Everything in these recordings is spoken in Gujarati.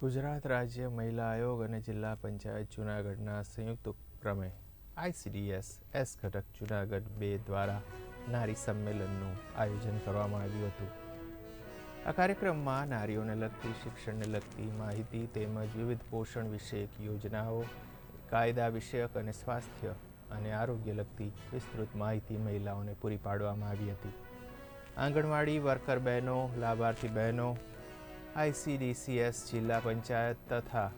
ગુજરાત રાજ્ય મહિલા આયોગ અને જિલ્લા પંચાયત જૂનાગઢના સંયુક્ત ઉપક્રમે આઈસીડીએસ એસ ઘટક જૂનાગઢ બે દ્વારા નારી સંમેલનનું આયોજન કરવામાં આવ્યું હતું. આ કાર્યક્રમમાં નારીઓને લગતી, શિક્ષણને લગતી માહિતી તેમજ વિવિધ પોષણ વિષયક યોજનાઓ, કાયદા વિષયક અને સ્વાસ્થ્ય અને આરોગ્ય લગતી વિસ્તૃત માહિતી મહિલાઓને પૂરી પાડવામાં આવી હતી. આંગણવાડી વર્કર બહેનો, લાભાર્થી બહેનો આઈસીડીસીએસ જિલ્લા પંચાયત તથા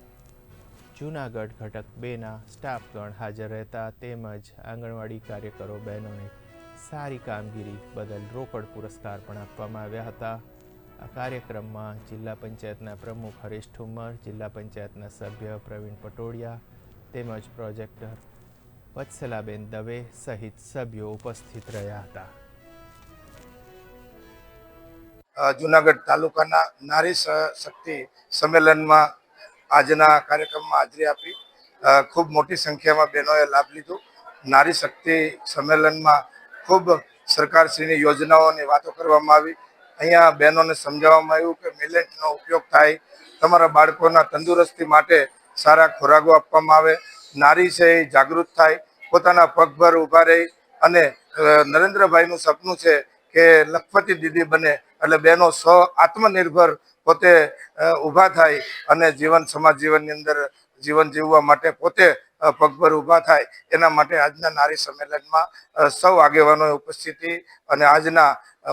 જૂનાગઢ ઘટક બેના સ્ટાફગણ હાજર રહેતા તેમજ આંગણવાડી કાર્યકરો બહેનોને સારી કામગીરી બદલ રોકડ પુરસ્કાર પણ આપવામાં આવ્યા હતા. આ કાર્યક્રમમાં જિલ્લા પંચાયતના પ્રમુખ હરીશ ઠુમ્મર, જિલ્લા પંચાયતના સભ્ય પ્રવીણ પટોડિયા તેમજ પ્રોજેક્ટર વત્સલાબેન દવે સહિત સભ્યો ઉપસ્થિત રહ્યા હતા. જુનાગઢ તાલુકાના નારી શક્તિ સંમેલનમાં આજના કાર્યક્રમમાં હાજરી આપી. ખૂબ મોટી સંખ્યામાં બહેનોએ લાભ લીધો. નારી શક્તિ સંમેલનમાં ખૂબ સરકારશ્રીની યોજનાઓની વાતો કરવામાં આવી. અહીંયા બહેનોને સમજાવવામાં આવ્યું કે મિલેટનો ઉપયોગ થાય, તમારા બાળકોના તંદુરસ્તી માટે સારા ખોરાકો આપવામાં આવે, નારી છે જાગૃત થાય, પોતાના પગભર ઊભા રહી અને નરેન્દ્રભાઈનું સપનું છે કે લખપતિ દીદી બને એટલે બહેનો સ્વ આત્મનિર્ભર પોતે ઊભા થાય અને જીવન, સમાજ જીવનની અંદર જીવન જીવવા માટે પોતે પગભર ઊભા થાય એના માટે આજના નારી સંમેલનમાં સૌ આગેવાનોએ ઉપસ્થિતિ અને આજના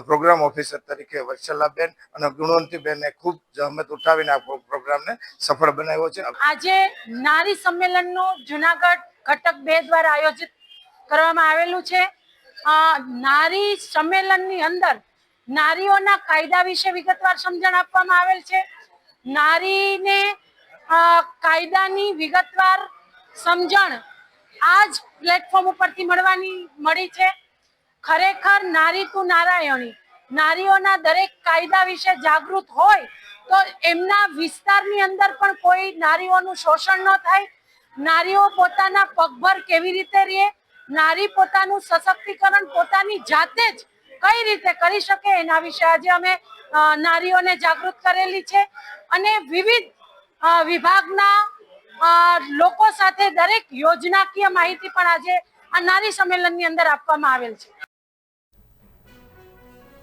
પ્રોગ્રામ ઓફિસર તરીકે વત્સલાબેન અને ગુણવંતીબેને ખૂબ જહેમત ઉઠાવીને આ પ્રો- પ્રોગ્રામને સફળ બનાવ્યો છે. આજે નારી સંમેલનનું જુનાગઢ ઘટક બે દ્વારા આયોજિત કરવામાં આવેલું છે. નારી સંમેલનની અંદર નારીઓના કાયદા વિશે વિગતવાર સમજણ આપવામાં આવેલ છે. નારીને કાયદાની વિગતવાર સમજણ આ જ પ્લેટફોર્મ ઉપરથી મળવાની મળી છે. ખરેખર નારી તું નારાયણી, નારીઓના દરેક કાયદા વિશે જાગૃત હોય તો એમના વિસ્તારની અંદર પણ કોઈ નારીઓનું શોષણ ન થાય. નારીઓ પોતાના પગભર કેવી રીતે રહે? નારી પોતાનું સશક્તિકરણ પોતાની જાતે જ કઈ રીતે કરી શકે એના વિશે આજે અમે નારીઓને જાગૃત કરેલી છે અને વિવિધ વિભાગના લોકો સાથે દરેક યોજનાકીય માહિતી પણ આજે આ નારી સંમેલનની અંદર આપવામાં આવેલ છે.